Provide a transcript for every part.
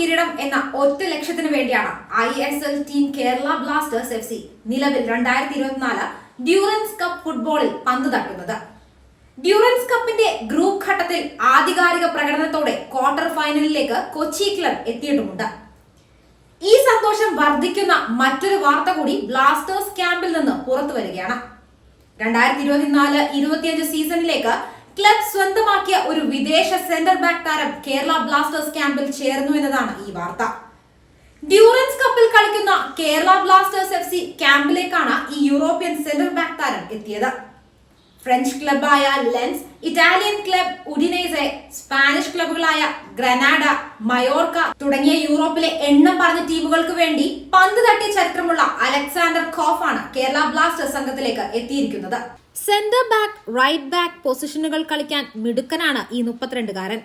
കിരീടം എന്ന ഒറ്റ ലക്ഷ്യത്തിന് വേണ്ടിയാണ് I S L team Kerala Blasters F C നിലവിൽ രണ്ടായിരത്തി ഇരുപത്തിനാല് ഡ്യൂറൻസ് കപ്പ് ഫുട്ബോളിൽ പന്ത് തട്ടുന്നത്. ഡ്യൂറൻസ് കപ്പിന്റെ ഗ്രൂപ്പ് ഘട്ടത്തിൽ ആധികാരിക പ്രകടനത്തോടെ ക്വാർട്ടർ ഫൈനലിലേക്ക് കൊച്ചി ക്ലബ് എത്തിയിട്ടുമുണ്ട്. ഈ സന്തോഷം വർദ്ധിക്കുന്ന മറ്റൊരു വാർത്ത കൂടി ബ്ലാസ്റ്റേഴ്സ് ക്യാമ്പിൽ നിന്ന് പുറത്തു വരികയാണ് രണ്ടായിരത്തി ഇരുപത്തിനാല് ഇരുപത്തിയഞ്ച് സീസണിലേക്ക് ക്ലബ് സ്വന്തമാക്കിയ ഒരു വിദേശ സെന്റർ ബാക്ക് താരം കേരള ബ്ലാസ്റ്റേഴ്സ് ക്യാമ്പിൽ ചേർന്നു എന്നതാണ് ഈ വാർത്ത. ഡ്യൂറൻസ് കപ്പിൽ കളിക്കുന്ന കേരള ബ്ലാസ്റ്റേഴ്സ് എഫ് സി ക്യാമ്പിലേക്കാണ് ഈ യൂറോപ്യൻ സെന്റർ ബാക്ക് താരം എത്തിയത്. ഫ്രഞ്ച് ക്ലബായ Lens Italian club Udinese Spanish ക്ലബുകളായ Granada Mallorca തുടങ്ങിയ യൂറോപ്പിലെ എണ്ണം പറഞ്ഞ ടീമുകൾക്ക് വേണ്ടി പന്ത് തട്ടിയ ചരിത്രമുള്ള അലക്സാണ്ടർ ഖോഫാണ് കേരള ബ്ലാസ്റ്റേഴ്സ് സംഘത്തിലേക്ക് എത്തിയിരിക്കുന്നത്. സെന്റർ ബാക്ക് റൈറ്റ് ബാക്ക് പൊസിഷനുകൾ കളിക്കാൻ മിടുക്കനാണ് ഈ മുപ്പത്തിരണ്ടുകാരൻ.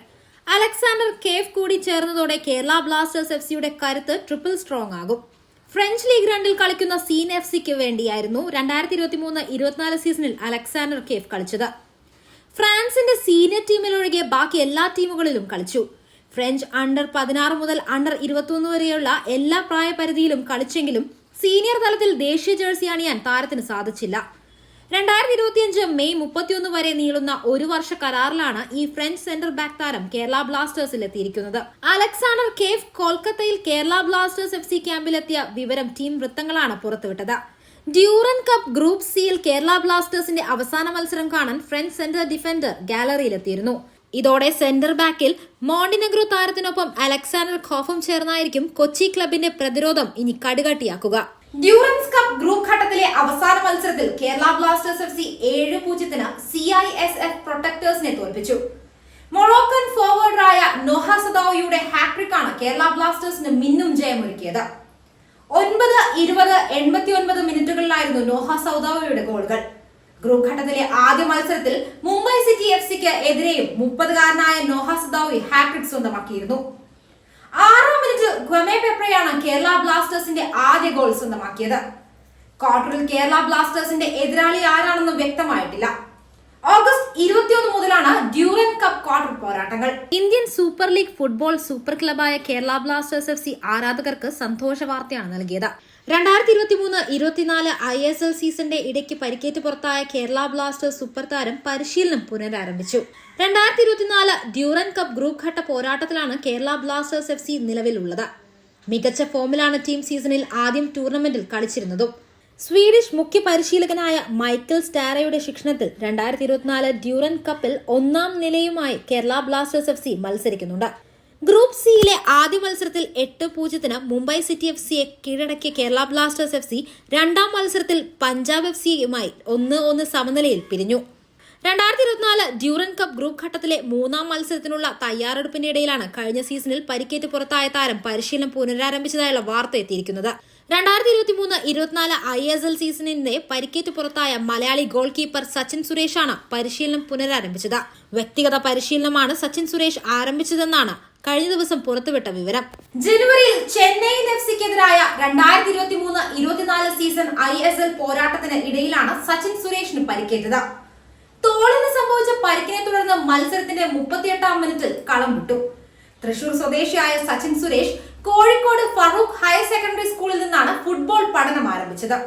അലക്സാണ്ടർ കേഫ് കൂടി ചേർന്നതോടെ കേരള ബ്ലാസ്റ്റേഴ്സ് എഫ് സിയുടെ കരുത്ത് ട്രിപ്പിൾ സ്ട്രോങ് ആകും. ഫ്രഞ്ച് ലീഗ് രണ്ടിൽ കളിക്കുന്ന സീൻ എഫ് സിക്ക് വേണ്ടിയായിരുന്നു രണ്ടായിരത്തി ഇരുപത്തി മൂന്ന് ഇരുപത്തിനാല് സീസണിൽ അലക്സാണ്ടർ കേഫ് കളിച്ചത്. ഫ്രാൻസിന്റെ സീനിയർ ടീമിലൊഴികെ ബാക്കി എല്ലാ ടീമുകളിലും കളിച്ചു. ഫ്രഞ്ച് അണ്ടർ പതിനാറ് മുതൽ അണ്ടർ ഇരുപത്തിയൊന്ന് വരെയുള്ള എല്ലാ പ്രായപരിധിയിലും കളിച്ചെങ്കിലും സീനിയർ തലത്തിൽ ദേശീയ ജേഴ്സി അണിയാൻ താരത്തിന് സാധിച്ചില്ല. രണ്ടായിരത്തി ഇരുപത്തിയഞ്ച് മെയ് മുപ്പത്തിയൊന്ന് വരെ നീളുന്ന ഒരു വർഷ കരാറിലാണ് ഈ ഫ്രഞ്ച് സെന്റർ ബാക്ക് താരം കേരള ബ്ലാസ്റ്റേഴ്സിൽ എത്തിയിരിക്കുന്നത്. അലക്സാണ്ടർ കേഫ് കൊൽക്കത്തയിൽ കേരള ബ്ലാസ്റ്റേഴ്സ് എഫ് സി ക്യാമ്പിലെത്തിയ വിവരം ടീം വൃത്തങ്ങളാണ് പുറത്തുവിട്ടത്. ഡ്യൂറൻ കപ്പ് ഗ്രൂപ്പ് സിയിൽ കേരള ബ്ലാസ്റ്റേഴ്സിന്റെ അവസാന മത്സരം കാണാൻ ഫ്രഞ്ച് സെന്റർ ഡിഫൻഡർ ഗാലറിയിലെത്തിയിരുന്നു ഇതോടെ സെന്റർ ബാക്കിൽ മോണ്ടിനെഗ്രോ താരത്തിനൊപ്പം അലക്സാണ്ടർ ഖോഫും ചേർന്നായിരിക്കും കൊച്ചി ക്ലബിന്റെ പ്രതിരോധം ഇനി കടുകട്ടിയാക്കുക. ഡ്യൂറൻസ് കപ്പ് ഗ്രൂപ്പ് ഘട്ടത്തിലെ അവസാന മത്സരത്തിൽ കേരള ബ്ലാസ്റ്റേഴ്സ് എഫ് സി ഏഴ് പൂജ്യത്തിന് സി ഐ എസ് എഫ് പ്രൊട്ടക്ടേഴ്സിനെ തോൽപ്പിച്ചു. മൊറോക്കൻ ഫോർവേഡറായ നോഹ സദാവയുടെ ഹാട്രിക്കാണ് കേരള ബ്ലാസ്റ്റേഴ്സിന് മിന്നും ജയമൊരുക്കിയത്. ഒൻപത് ഇരുപത് എൺപത്തി ഒൻപത് മിനിറ്റുകളിലായിരുന്നു നോഹ സൗദാവയുടെ ഗോളുകൾ. ഗ്രൂപ്പ് ഘട്ടത്തിലെ ആദ്യ മത്സരത്തിൽ മുംബൈ സിറ്റി എഫ് സിക്ക് എതിരെയും മുപ്പതുകാരനായ നോഹ സദാവി ഹാട്രിക് സ്വന്തമാക്കിയിരുന്നു. ആറാം മിനിറ്റ് ഗ്വമേ പെപ്രയാണ് കേരള ബ്ലാസ്റ്റേഴ്സിന്റെ ആദ്യ ഗോൾ സ്വന്തമാക്കിയത്. ക്വാർട്ടറിൽ കേരള ബ്ലാസ്റ്റേഴ്സിന്റെ എതിരാളി ആരാണെന്ന് വ്യക്തമായിട്ടില്ല. ഓഗസ്റ്റ് ഡ്യൂറൻ കപ്പ് ക്വാർട്ടർ പോരാട്ടങ്ങൾ. Indian Super League football super ക്ലബായ കേരള ബ്ലാസ്റ്റേഴ്സ് എഫ് സി ആരാധകർക്ക് സന്തോഷ വാർത്തയാണ് നൽകിയത്. രണ്ടായിരത്തി ഇരുപത്തി മൂന്ന് ഇരുപത്തിനാല് ഐ എസ് എൽ സീസണിന്റെ ഇടയ്ക്ക് പരിക്കേറ്റ് പുറത്തായ കേരള ബ്ലാസ്റ്റേഴ്സ് സൂപ്പർ താരം പരിശീലനം പുനരാരംഭിച്ചു. രണ്ടായിരത്തി ഇരുപത്തിനാല് ഡ്യൂറൻ കപ്പ് ഗ്രൂപ്പ് ഘട്ട പോരാട്ടത്തിലാണ് കേരള ബ്ലാസ്റ്റേഴ്സ് എഫ് സി നിലവിലുള്ളത്. മികച്ച ഫോമിലാണ് ടീം സീസണിൽ ആദ്യം ടൂർണമെന്റിൽ കളിച്ചിരുന്നതും. സ്വീഡിഷ് മുഖ്യ പരിശീലകനായ മൈക്കൽ സ്റ്റാരയുടെ ശിക്ഷണത്തിൽ രണ്ടായിരത്തി ഇരുപത്തിനാല് ഡ്യൂറൻ കപ്പിൽ ഒന്നാം നിലയുമായി കേരള ബ്ലാസ്റ്റേഴ്സ് എഫ് സി മത്സരിക്കുന്നുണ്ട്. ഗ്രൂപ്പ് സിയിലെ ആദ്യ മത്സരത്തിൽ എട്ട് പൂജ്യത്തിന് മുംബൈ സിറ്റി എഫ് സിയെ കീഴടക്കിയ കേരള ബ്ലാസ്റ്റേഴ്സ് എഫ് സി രണ്ടാം മത്സരത്തിൽ പഞ്ചാബ് എഫ് സിയുമായി ഒന്ന് ഒന്ന് സമനിലയിൽ പിരിഞ്ഞു. രണ്ടായിരത്തി ഇരുപത്തിനാല് ഡ്യൂറൻ കപ്പ് ഗ്രൂപ്പ് ഘട്ടത്തിലെ മൂന്നാം മത്സരത്തിനുള്ള തയ്യാറെടുപ്പിനിടയിലാണ് കഴിഞ്ഞ സീസണിൽ പരിക്കേറ്റ് പുറത്തായ താരം പരിശീലനം പുനരാരംഭിച്ചതായുള്ള വാർത്ത എത്തിയിരിക്കുന്നത്. രണ്ടായിരത്തി ഇരുപത്തി മൂന്ന് ഇരുപത്തിനാല് ഐ എസ് എൽ സീസണിന്റെ പരിക്കേറ്റ് പുറത്തായ മലയാളി ഗോൾ കീപ്പർ സച്ചിൻ സുരേഷാണ് പരിശീലനം പുനരാരംഭിച്ചത്. വ്യക്തിഗത പരിശീലനമാണ് സച്ചിൻ സുരേഷ് ആരംഭിച്ചതെന്നാണ് കഴിഞ്ഞ ദിവസം പുറത്തുവിട്ട വിവരം. ജനുവരിയിൽ ചെന്നൈയിൻ എഫ് സിക്കെതിരായ രണ്ടായിരത്തി ഇരുപത്തി മൂന്ന് ഇരുപത്തിനാല് സീസൺ ഐ എസ് എൽ പോരാട്ടത്തിന് ഇടയിലാണ് സച്ചിൻ സുരേഷിന് പരിക്കേറ്റത്. തോളിന് സംഭവിച്ച പരിക്കിനെ തുടർന്ന് മത്സരത്തിന്റെ മുപ്പത്തിയെട്ടാം മിനിറ്റിൽ കളം വിട്ടു. തൃശൂർ സ്വദേശിയായ സച്ചിൻ സുരേഷ് കോഴിക്കോട് ഫറൂഖ് പഠനം ആരംഭിച്ചത്.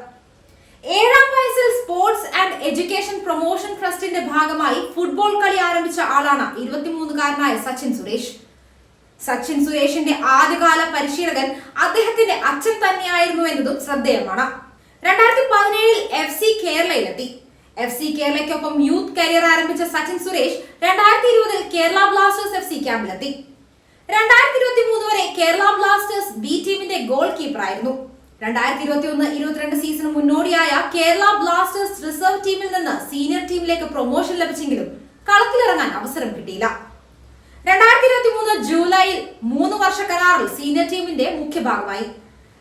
ഏഴാം വയസ്സിൽ സ്പോർട്സ് ആൻഡ് എഡ്യൂക്കേഷൻ പ്രൊമോഷൻ ട്രസ്റ്റിന്റെ ഭാഗമായി ഫുട്ബോൾ കളി ആരംഭിച്ച ആളാണ് ഇരുപത്തിമൂന്നുകാരനായ സച്ചിൻ സുരേഷ്. സച്ചിൻ സുരേഷിന്റെ ആദ്യകാല പരിശീലകൻ അദ്ദേഹത്തിന്റെ അച്ഛൻ തന്നെയായിരുന്നു എന്നതും ശ്രദ്ധേയമാണ്. രണ്ടായിരത്തി പതിനേഴിൽ എഫ് സി കേരളയിലെത്തി. എഫ് സി കേരളയ്ക്കൊപ്പം യൂത്ത് കരിയർ ആരംഭിച്ച സച്ചിൻ സുരേഷ് രണ്ടായിരത്തി ഇരുപതിൽ കേരള ബ്ലാസ്റ്റേഴ്സ് എഫ് സി ക്യാമ്പിലെത്തി. രണ്ടായിരത്തി ഇരുപത്തി മൂന്ന് വരെ കേരള ബ്ലാസ്റ്റേഴ്സ് ബി ടീമിന്റെ ഗോൾ കീപ്പറായിരുന്നു. രണ്ടായിരത്തി ഇരുപത്തി ഒന്ന് ഇരുപത്തിരണ്ട് സീസണ് മുന്നോടിയായ കേരള ബ്ലാസ്റ്റേഴ്സ് റിസർവ് ടീമിൽ നിന്ന് സീനിയർ ടീമിലേക്ക് പ്രൊമോഷൻ ലഭിച്ചെങ്കിലും കളത്തിലിറങ്ങാൻ അവസരം കിട്ടിയില്ല. രണ്ടായിരത്തി ഇരുപത്തി മൂന്ന് ജൂലൈയിൽ മൂന്ന് വർഷ കരാറിൽ സീനിയർ ടീമിന്റെ മുഖ്യ ഭാഗമായി.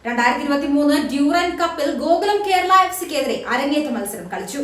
രണ്ടായിരത്തി ഇരുപത്തി മൂന്ന് ഡ്യൂറൻ കപ്പിൽ ഗോകുലം കേരള എഫ് സിക്കെതിരെ അരങ്ങേറ്റ മത്സരം കളിച്ചു.